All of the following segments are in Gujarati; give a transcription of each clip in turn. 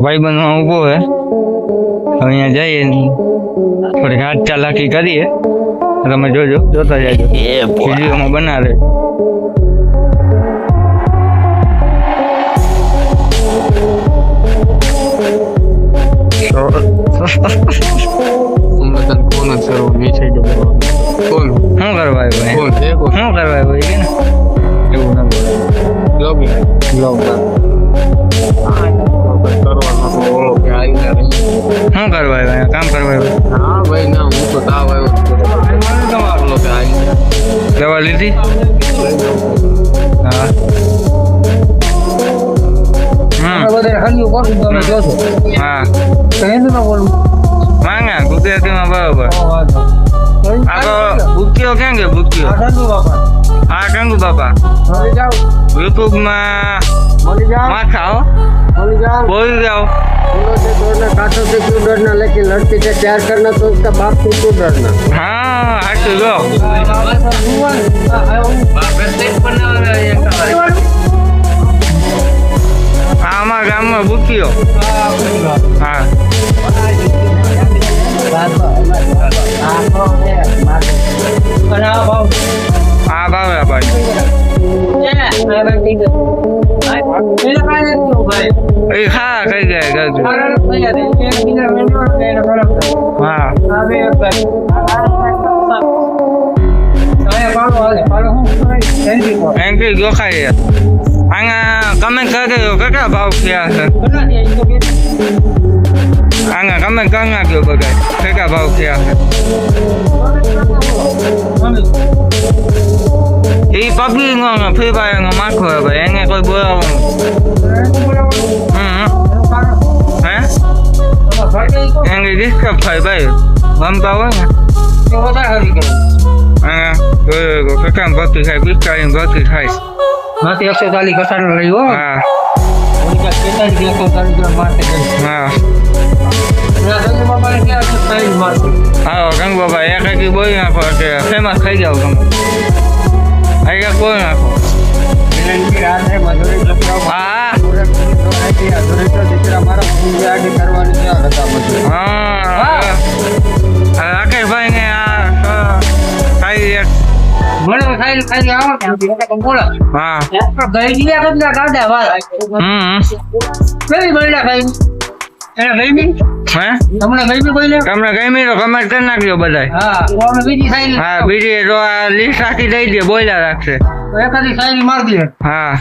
ભાઈ બંધ ઊભો હે અહીંયા જઈએ ને થોડીક હાથ ચાલાકી કરીએ તમે જોજો જોતા જાજો વિડીયોમાં બનાવે તમને તને ફોન જ કરવો નહીં થઈ ફોન શું કરવા આવ્યો કોઈ શું કરવા આવ્યો કે? ને એવું ના બોલ. આવીને રહી. શું કરવા આવ્યો કામ કરવા આવ્યો હા ભાઈ ના હું તો તાવ આવ્યો દવા લીધી? હા. હમ. હા. માંગા ગુજરાતીમાં બરોબર. ભૂતકીઓ ક્યાં ગયો ભૂતકીઓ હા ગંગુ બાપા યુટ્યુબમાં ખાઓ બોલી જાઓ. હા હાચું જો. આમાં ગામમાં ભૂકીઓ હા. અહીંયા કમેન્ટ કરી દો કેટલા ભાવ થયા છે ભાઈ એ હા કઈ ગયા કઈ ગયા હા એમ કે ગોખાઈ આંગા કમેન્ટ કરી દેજો કેટલા ભાવ થયા છે આંગા કમેન્ટ કરી નાખ્યો બધા કેટલા ભાવ થયા છે એ પબ્લિક નો ફ્રી ફાયર નો માખો હે ભાઈ એને કોઈ બોલાવવાનું હમ હે એને ડિસ્ટર્બ થાય ભાઈ રમતા હોય ને હા જોયો કેટલા ભરતી થાય પિસ્તાળીસ ભરતી થાયમાંથી એકસો ચાલીસ કસાનો રહ્યો હા હા હાલો બોલી નાખો કે ફેમસ થઈ જાવ તમે. અહીંયા કોઈ બોલી નાખો આ રાકેશભાઈ ને આ ખાઈ એક હા. હમ હે? તમને ગમી તો કમેન્ટ કરી નાખજો બધાય. હા બીજી તો આ લિસ્ટ આખી દઈ દે બોલ્યા રાખશે. હા.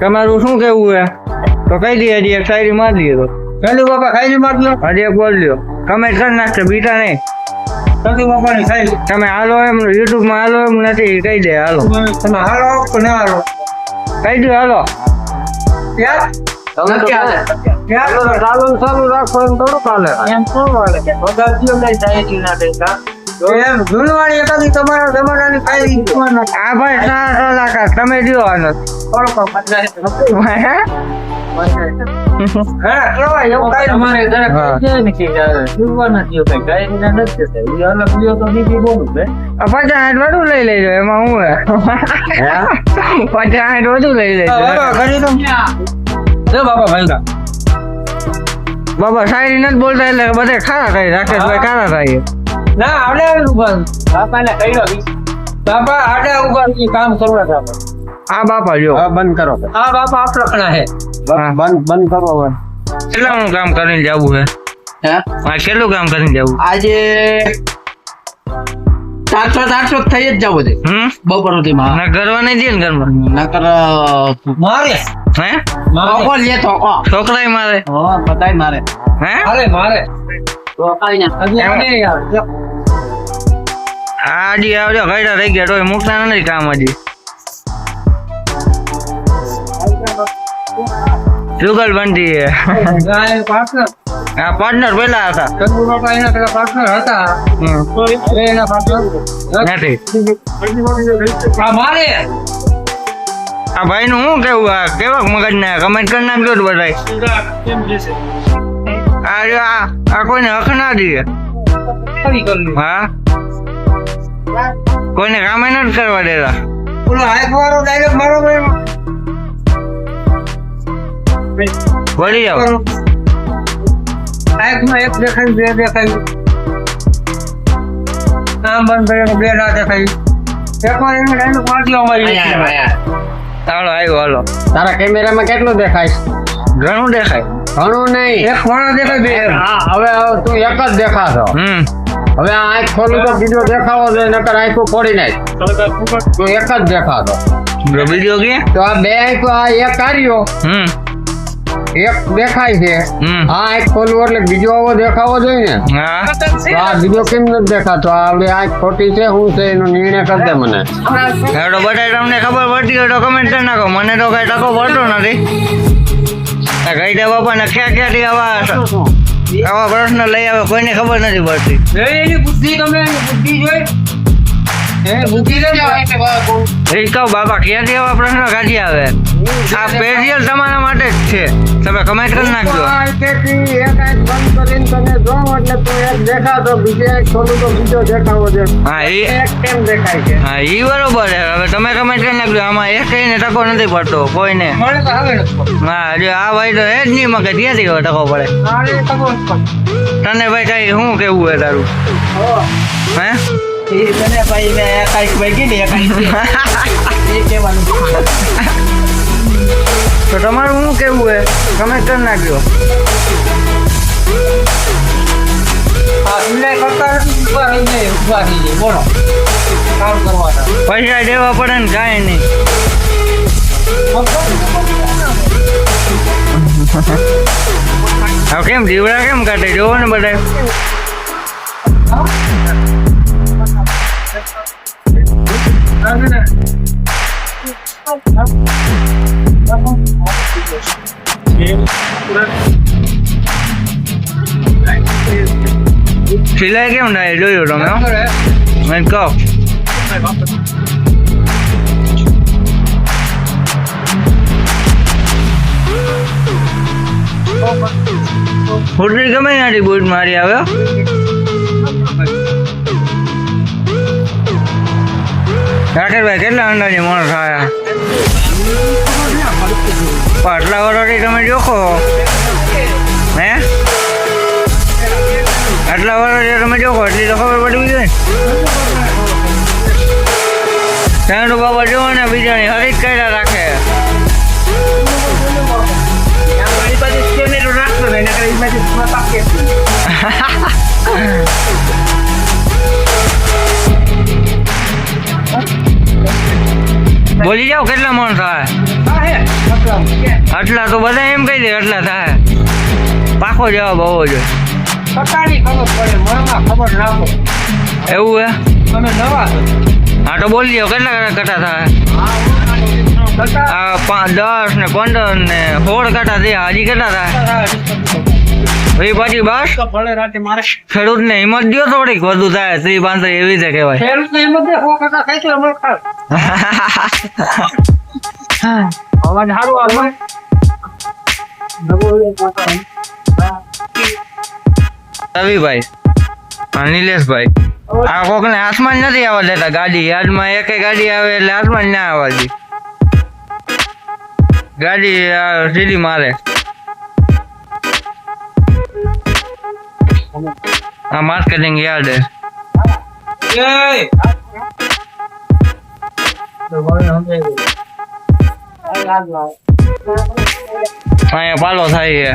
તમારું શું કેવું હે? તો કહી દઈએ હજી એક સાયરી મારી દઈએ તો. પેલું બાપા ખાઈ માર દો. હજી એક બોલ લ્યો. કમેન્ટ કરી નાખશે બીટા નહીં. તમે હાલો એમ યુટ્યુબમાં હાલો એમ નથી કહી દે હાલો. તમે હાલો કે ના હાલો? કહી દો હાલો. ચાલુ ચાલુ રાખો એમ થોડું ચાલે એમ શું ચાલે ના દેતા જુવાના તમે તો આ પચાસ વધુ લઈ લેજો એમાં હું પચાસ વધુ લઈ લેજો. બાબા કરી દો બાપા બાબા શાયરી નથી બોલતા એટલે બધે ખારા થાય રાકેશભાઈ ખારા થાય. ના આડે ઊભા બાપાને કહ્યો. બાપા આડે ઊભા કામ કરવા છે આ બાપા જો. બંધ કરો આ બાપા આપણા હે. બંધ બંધ કરો હવે. કેટલાનું કામ કરીને જવું હે હા? આ કેટલું કામ કરીને જવું? આજે સાતસો આઠસો થઈ જ જવું છે. બપોર સુધીમાં. ના કરવા નહીં દે ને ઘરમાં. નકર મારે. હે? ધોકો લે ધોકો છોકરાય મારે. હા બધાય મારે. હે? અરે મારે. ધોકાઈ ના. એમ? આ હજી આવજો. ગયડા રહી ગયા તો મૂકતા નથી કામ હજી. જુગલ બંધી હે પાર્ટનર આ પાર્ટનર પેલા હતા. પાર્ટનર હતા. હમ. એના પાર્ટનર નથી. મારે. આ ભાઈ નું શું કેવું? આ કેવા મગજ ને કમેન્ટ કરી નાખજો તો આ જો આ આ કોઈને હક ના દે હા? કોઈને કામે નથી કરવા દેતા. ઓલો હાઈક વાળો ડાયરેક્ટ મારો વળી જાઓ. હાઈકમાં એક દેખાય બે દેખાયું. આમ બંધ કરીને બે ના દેખાયું. એકવાર એને ડાયરેક્ટ મારજો અમારી ચાલો આવ્યો હાલો. તારા કેમેરામાં કેટલું દેખાય? ઘણું દેખાય. ઘણું નહીં. એક ઘણો દેખાય બે. હા હવે તું એક જ દેખાશો. હમ. હવે આ આંખ ખોલું તો બીજો દેખાવો જોઈએ નકર આંખો ખોડી નાખ. તું એક જ દેખાતો બીજો કે? તો આ બે આંખો આ એક કાર્યો હમ. એક દેખાય છે. હમ. આ આંખ ખોલવું એટલે બીજો આવો દેખાવો જોઈએ ને. આ બીજો કેમ નથી દેખાતો? આ આપણી આંખ ખોટી છે શું છે એનો નિર્ણય કરી દે મને. હેડો બધા તમને ખબર પડતી હોય તો કમેન્ટ કરી નાખો. મને તો કઈ ટકો પડતો નથી. ગઈ દે બાપા ને ક્યાં ક્યાંથી આવા આવા પ્રશ્ન લઈ આવે કોઈને ખબર નથી પડતી. એની બુદ્ધિ તમે બુદ્ધિ જોઈ. બાપા. ક્યાંથી આવા પ્રશ્ન કાઢી આવે? આ સ્પેશિયલ તમારા માટે જ છે. તમે કમેન્ટ કરી નાખજો. હા એ બરોબર છે. હવે તમે કમેન્ટ કરી નાખજો. આમાં એક કઈને ટકો નથી પડતો કોઈને. હા જો આ ભાઈ તો એ જ નહીં મગે ત્યાંથી હવે ટકો પડે. તને ભાઈ કઈ શું કેવું હે તારું? હે? એ તને ભાઈ મેં ભાઈ કીધી, એકાઈક છે. એ કહેવાનું. તો તમારું શું કેવું હોય કમેન્ટ કરી નાખજો આ સિલાઈ કરતા કેમ જીવડા કેમ કાઢે? જોવો ને જાય. બોલો કામ કરવાના પૈસા દેવા પડે ને કાંઈ નહીં હવે કેમ જીવડા કેમ કાઢે જોવો ને બધા સિલાઈ કેમ થાય જોયું તમે હો? મેં કહો ફૂટની ગમે ત્યાંથી બૂટ મારી આવ્યો રાકેશભાઈ કેટલા અંદાજે માણસ આવ્યા પણ આટલા વર્ષથી તમે જોખો? હે? આટલા વર્ષથી તમે જોખો એટલી તો ખબર પડવી જોઈએ ચાંદુ બાબા જોવો ને બીજાની હરીક કર્યા રાખે. રાખતો ને પાકે. બોલી જાઓ કેટલા માણસ કે આટલા તો બધા એમ કહી દે આટલા થાય. પાકો જવાબ હોવો જોઈએ. એવું હે? તમે નવા હા તો બોલી જાઓ કેટલા કટા થાય? દસ ને પંદર ને સોળ કટા થયા હજી કેટલા થાય? એ પછી બસ ભલે રાતે મારે ખેડૂત ને હિંમત દો થોડીક વધુ થાય. ત્રી પાંચ એવી રીતે કહેવાય. ખેડૂતને એમ જ દે, સો ટકા ખાય તો ખાવ. અવાજ સારો આવે. રવિભાઈ. નિલેશભાઈ. આ કોક ને હાથમાં નથી આવવા દેતા ગાડી. યાદમાં એક ગાડી આવે એટલે હાથમાં ના આવવા દી. ગાડી સીધી મારે. આ એય! તો હવે સમજાઈ ગયું. અહીંયા પાલો થાય છે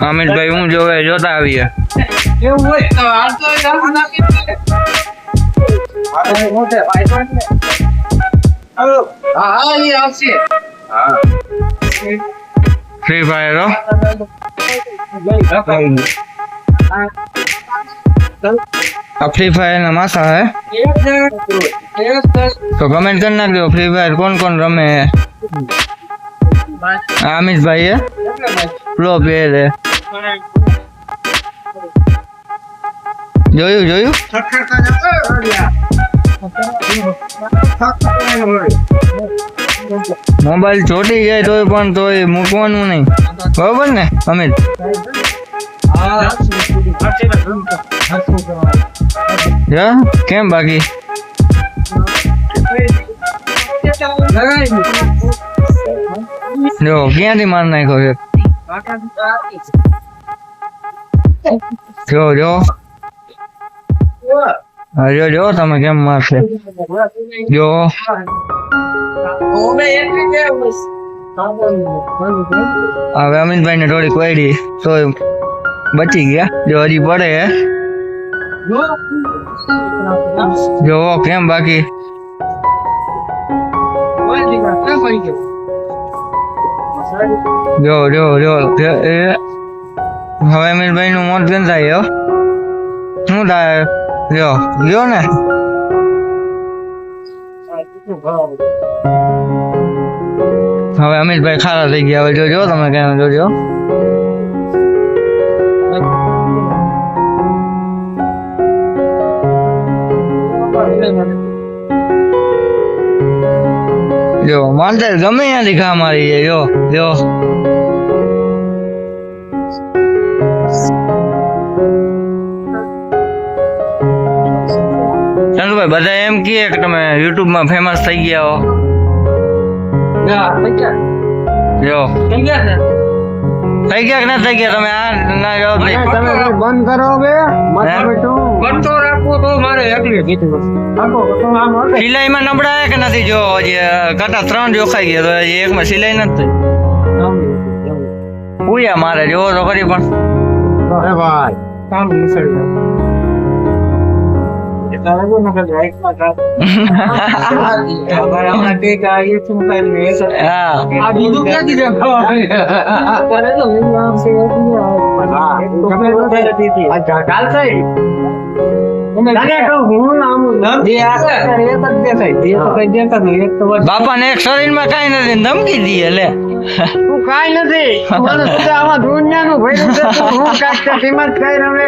અમિતભાઈ હું જોવે જોતા આવીએ એવું હોય તો હાલ તો હા હા એ આવશે ફ્રી ફાયર હો આ ફ્રી ફાયર ના માસા હે? તો કમેન્ટ કરી નાખજો ફ્રી ફાયર કોણ કોણ રમે હે આ અમિતભાઈ હે પ્રો પ્લેયર હે જોયું જોયું મોબાઈલ ચોટી જાય તોય પણ તોય મૂકવાનું નહીં. બરોબર ને, અમિત? કેમ બાકી? જો, ક્યાંથી માર નાખ્યો છે? જો જો. જો જો, તમે કેમ મારશે જો. હવે અમિતભાઈ ને થોડીક વાયડી તો બચી ગયા. જો, હજી પડે, હે. જો, કેમ બાકી? જો જો જો હવે અમિતભાઈ નું મોત હો. શું થાય? જો લ્યો ને. હવે અમિતભાઈ ખારા થઈ ગયા, હવે જોજો, તમે કઈ જોજો. જો માનતા ગમે ત્યાંથી ઘા મારી જાય જો જો કે તમે યુટ્યુબમાં ફેમસ થઈ ગયા. હો જો. થઈ ગયા કે ના થઈ ગયા? તમે આ ના જવાબ નહીં. તમે બંધ કરો બે માથા હે? કરતો રાખવો તો મારે એકલી કીધું આપો તો આમ હલે. સિલાઈમાં નબળા કે નથી? જો જે કાંટા ત્રણ જોખાઈ ગયા તો એકમાં સિલાઈ નથી થઈ. પૂયા મારે જોવો તો કરી પણ. હે ભાઈ. કામ નીકળી બાપા ને શરીર શરીરમાં કઈ નથી, ધમકી દી લે. તું કાંઈ નથી આમાં દુનિયા નું હું કિંમત કઈ રમે